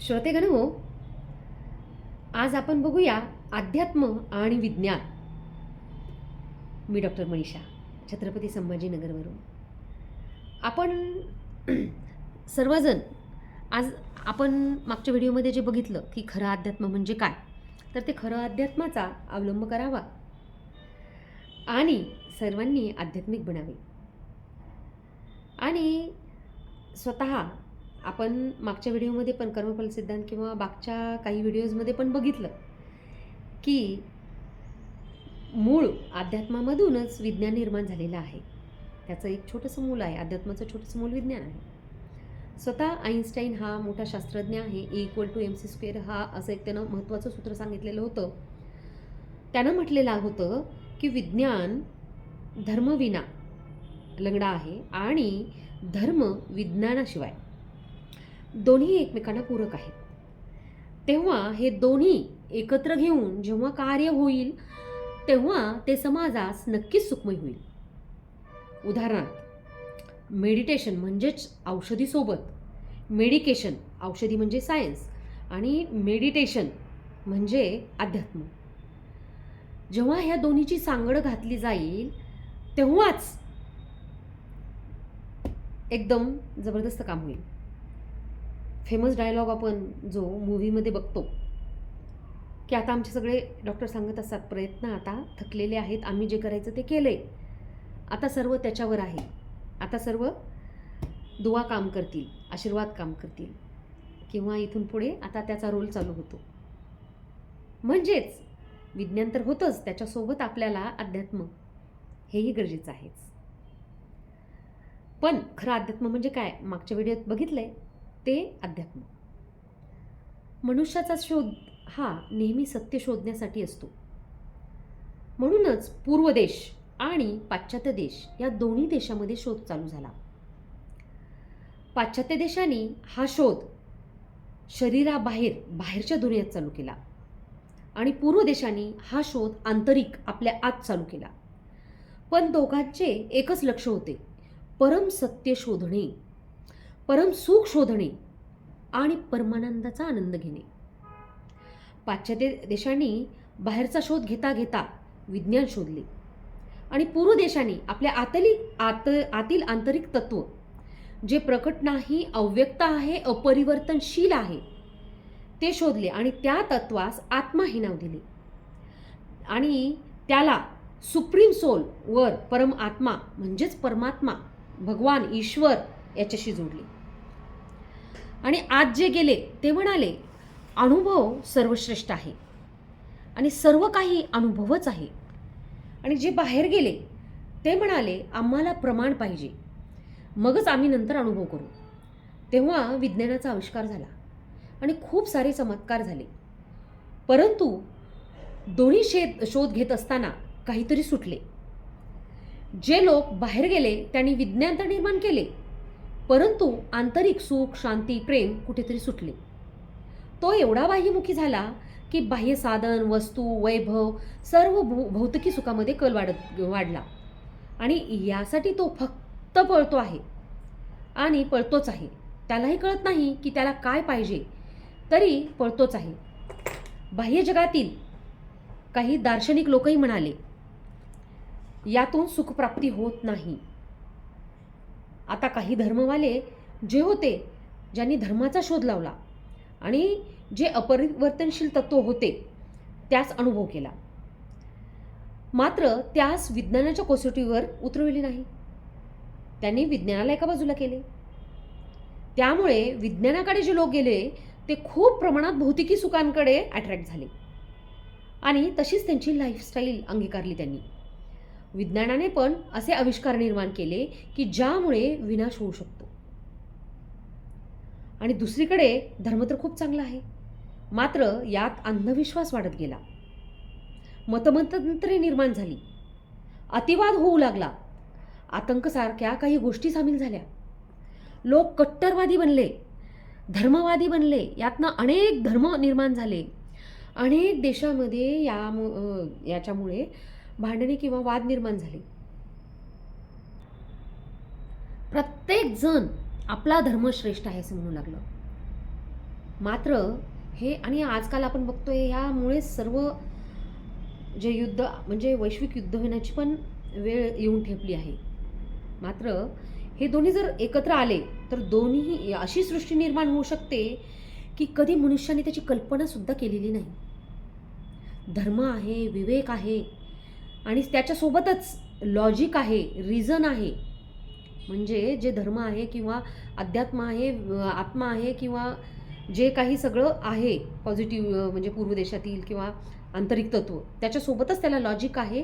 श्रोतेगण हो आज आपण बघूया अध्यात्म आणि विज्ञान. मी डॉक्टर मनीषा छत्रपती संभाजीनगरवरून. आपण सर्वजण आज आपण मागच्या व्हिडिओमध्ये जे बघितलं की खरं अध्यात्म म्हणजे काय तर ते खरं अध्यात्माचा अवलंब करावा आणि सर्वांनी आध्यात्मिक बनावे. आणि स्वतः आपण मागच्या व्हिडिओमध्ये पण कर्मफल सिद्धांत किंवा मागच्या काही व्हिडिओजमध्ये पण बघितलं की मूळ अध्यात्मामधूनच विज्ञान निर्माण झालेलं आहे. त्याचं एक छोटंसं मूल आहे. अध्यात्माचं छोटंसं मूल विज्ञान आहे. स्वतः आईन्स्टाईन हा मोठा शास्त्रज्ञ आहे. E equal to M C square हा असं एक त्यानं महत्त्वाचं सूत्र सांगितलेलं होतं. त्यानं म्हटलेलं होतं की विज्ञान धर्मविना लंगडा आहे आणि धर्म विज्ञानाशिवाय. दोन्ही एकमेकांना पूरक आहेत. तेव्हा हे दोन्ही एकत्र घेऊन जेव्हा कार्य होईल तेव्हा ते समाजास नक्कीच सुखमय होईल. उदाहरणार्थ मेडिटेशन म्हणजेच औषधीसोबत मेडिकेशन औषधी म्हणजे सायन्स आणि मेडिटेशन म्हणजे अध्यात्म. जेव्हा ह्या दोन्हीची सांगड घातली जाईल तेव्हाच एकदम जबरदस्त काम होईल. फेमस डायलॉग आपण जो मूव्हीमध्ये बघतो की आता आमचे सगळे डॉक्टर सांगत असतात प्रयत्न आता थकलेले आहेत आम्ही जे करायचं ते केलं आहे आता सर्व त्याच्यावर आहे. आता सर्व दुवा काम करतील आशीर्वाद काम करतील. किंवा इथून पुढे आता त्याचा रोल चालू होतो. म्हणजेच विज्ञान तर होतंच त्याच्यासोबत आपल्याला अध्यात्म हेही गरजेचं आहेच. पण खरं अध्यात्म म्हणजे काय? मागच्या व्हिडिओत बघितलं आहे ते अध्यात्म. मनुष्याचा शोध हा नेहमी सत्य शोधण्यासाठी असतो. म्हणूनच पूर्व देश आणि पाश्चात्य देश या दोन्ही देशामध्ये शोध चालू झाला. पाश्चात्य देशांनी हा शोध शरीराबाहेर बाहेरच्या दुनियेत चालू केला. आणि पूर्व देशांनी हा शोध आंतरिक आपल्या आत चालू केला. पण दोघांचे एकच लक्ष होते परम सत्य शोधणे. परम सुख शोधणे आणि परमानंदाचा आनंद घेणे. पाश्चात्य देशांनी बाहेरचा शोध घेता घेता विज्ञान शोधले. आणि पूर्व देशांनी आपल्या आतली आत आतील आंतरिक तत्व जे प्रकट नाही अव्यक्त आहे अपरिवर्तनशील आहे ते शोधले आणि त्या तत्वास आत्मा हे नाव दिले. आणि त्याला सुप्रीम सोल वर परम आत्मा म्हणजेच परमात्मा भगवान ईश्वर याच्याशी जोडली. आणि आज जे गेले ते म्हणाले अनुभव सर्वश्रेष्ठ आहे. आणि सर्व काही अनुभवच आहे. आणि जे बाहेर गेले ते म्हणाले आम्हाला प्रमाण पाहिजे. मगच आम्ही नंतर अनुभव करू. तेव्हा विज्ञानाचा आविष्कार झाला आणि खूप सारे चमत्कार झाले. परंतु दोन्ही शेत शोध घेत असताना काहीतरी सुटले. जे लोक बाहेर गेले त्यांनी विज्ञान तर निर्माण केले परंतु आंतरिक सुख शांती प्रेम कुठेतरी सुटले. तो एवढा बाह्यमुखी झाला की बाह्य साधन वस्तू वैभव सर्व भौ भौतिकी सुखामध्ये कल वाढत वाढला. आणि यासाठी तो फक्त पळतो आहे. आणि पळतोच आहे. त्यालाही कळत नाही की त्याला काय पाहिजे. तरी पळतोच आहे. बाह्य जगातील काही दार्शनिक लोकही म्हणाले यातून सुखप्राप्ती होत नाही. आता काही धर्मवाले जे होते ज्यांनी धर्माचा शोध लावला आणि जे अपरिवर्तनशील तत्व होते त्यास अनुभव केला. मात्र त्यास विज्ञानाच्या कसोटीवर उतरविले नाही. त्यांनी विज्ञानाला एका बाजूला केले. त्यामुळे विज्ञानाकडे जे लोक गेले ते खूप प्रमाणात भौतिकी सुखांकडे अट्रॅक्ट झाले. आणि तशीच त्यांची लाईफस्टाईल अंगीकारली त्यांनी. विज्ञानाने पण असे आविष्कार निर्माण केले की ज्यामुळे विनाश होऊ शकतो. आणि दुसरीकडे धर्म तर खूप चांगला आहे. मात्र यात अंधविश्वास वाढत गेला. मतमतंत्रे निर्माण झाली. अतिवाद होऊ लागला. आतंकसारख्या काही गोष्टी सामील झाल्या. लोक कट्टरवादी बनले. धर्मवादी बनले. यातनं अनेक धर्म निर्माण झाले. अनेक देशामध्ये या याच्यामुळे भांडणे किंवा वाद निर्माण झाले. प्रत्येक जण आपला धर्म श्रेष्ठ आहे असं म्हणू लागलं. मात्र हे आणि आजकाल आपण बघतोय ह्यामुळे सर्व जे युद्ध म्हणजे वैश्विक युद्ध होण्याची पण वेळ येऊन ठेपली आहे. मात्र हे दोन्ही जर एकत्र आले तर दोन्ही अशी सृष्टी निर्माण होऊ शकते की कधी मनुष्याने त्याची कल्पनासुद्धा केलेली नाही. धर्म आहे विवेक आहे आणि त्याच्यासोबतच लॉजिक आहे रिझन आहे. म्हणजे जे धर्म आहे किंवा अध्यात्म आहे आत्मा आहे किंवा जे काही सगळं आहे पॉझिटिव्ह म्हणजे पूर्व देशातील किंवा आंतरिक तत्व त्याच्यासोबतच त्याला लॉजिक आहे.